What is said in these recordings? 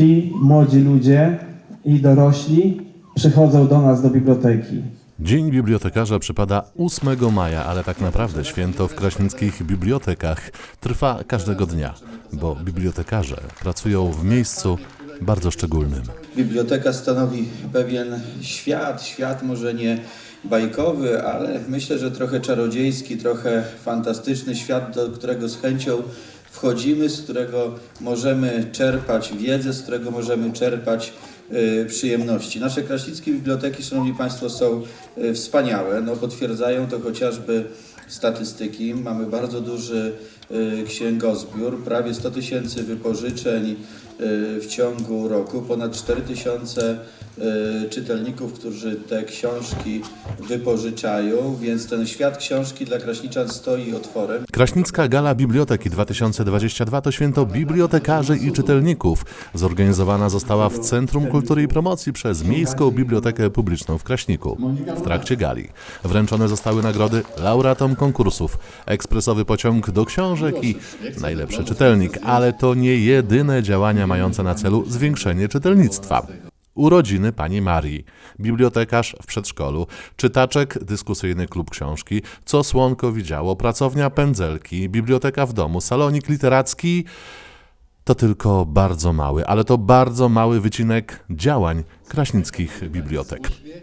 ci młodzi ludzie i dorośli przychodzą do nas do biblioteki. Dzień bibliotekarza przypada 8 maja, ale tak naprawdę święto w kraśnickich bibliotekach trwa każdego dnia, bo bibliotekarze pracują w miejscu bardzo szczególnym. Biblioteka stanowi pewien świat, świat może nie bajkowy, ale myślę, że trochę czarodziejski, trochę fantastyczny świat, do którego z chęcią wchodzimy, z którego możemy czerpać wiedzę, z którego możemy czerpać przyjemności. Nasze kraśnickie biblioteki, Szanowni Państwo, są y, wspaniałe. No, potwierdzają to chociażby statystyki. Mamy bardzo duży y, księgozbiór, prawie 100 tysięcy wypożyczeń y, w ciągu roku, ponad 4 tysiące y, czytelników, którzy te książki wypożyczają, więc ten świat książki dla kraśniczan stoi otworem. Kraśnicka Gala Biblioteki 2022 to święto bibliotekarzy i czytelników. Zorganizowana została w Centrum Kultury i Promocji przez Miejską Bibliotekę Publiczną w Kraśniku. W trakcie gali wręczone zostały nagrody laureatom konkursów, ekspresowy pociąg do książek i najlepszy czytelnik, ale to nie jedyne działania mające na celu zwiększenie czytelnictwa. Urodziny pani Marii, bibliotekarz w przedszkolu, czytaczek, dyskusyjny klub książki, co słonko widziało, pracownia pędzelki, biblioteka w domu, salonik literacki. To tylko bardzo mały, ale to bardzo mały wycinek działań kraśnickich bibliotek.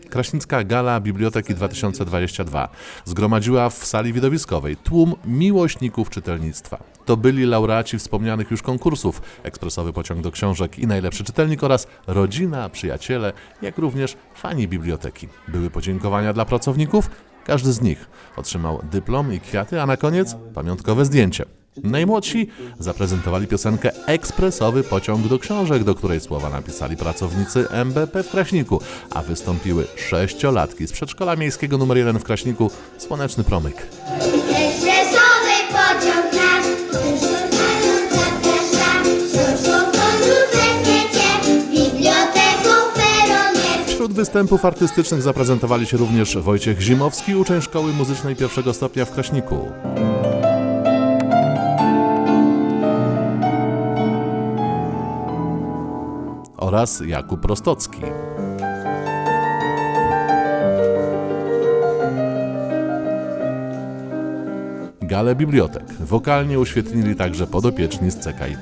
Kraśnicka Gala Biblioteki 2022 zgromadziła w sali widowiskowej tłum miłośników czytelnictwa. To byli laureaci wspomnianych już konkursów, ekspresowy pociąg do książek i najlepszy czytelnik oraz rodzina, przyjaciele, jak również fani biblioteki. Były podziękowania dla pracowników, każdy z nich otrzymał dyplom i kwiaty, a na koniec pamiątkowe zdjęcie. Najmłodsi zaprezentowali piosenkę Ekspresowy pociąg do książek, do której słowa napisali pracownicy MBP w Kraśniku, a wystąpiły sześciolatki z przedszkola miejskiego nr 1 w Kraśniku Słoneczny Promyk. Ekspresowy pociąg nasz, występów artystycznych zaprezentowali się również Wojciech Zimowski, uczeń Szkoły Muzycznej pierwszego stopnia w Kraśniku. Oraz Jakub Rostocki. Galę bibliotek wokalnie uświetnili także podopieczni z CKIP.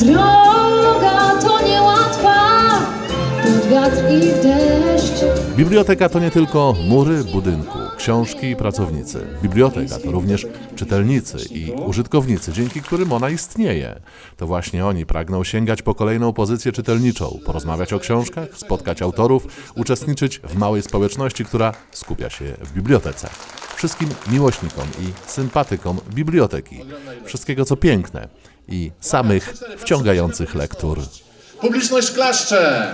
Droga to niełatwa, wiatr i deszcz. Biblioteka to nie tylko mury budynku, książki i pracownicy. Biblioteka to również czytelnicy i użytkownicy, dzięki którym ona istnieje. To właśnie oni pragną sięgać po kolejną pozycję czytelniczą, porozmawiać o książkach, spotkać autorów, uczestniczyć w małej społeczności, która skupia się w bibliotece. Wszystkim miłośnikom i sympatykom biblioteki, wszystkiego co piękne i samych wciągających lektur. Publiczność klaszcze!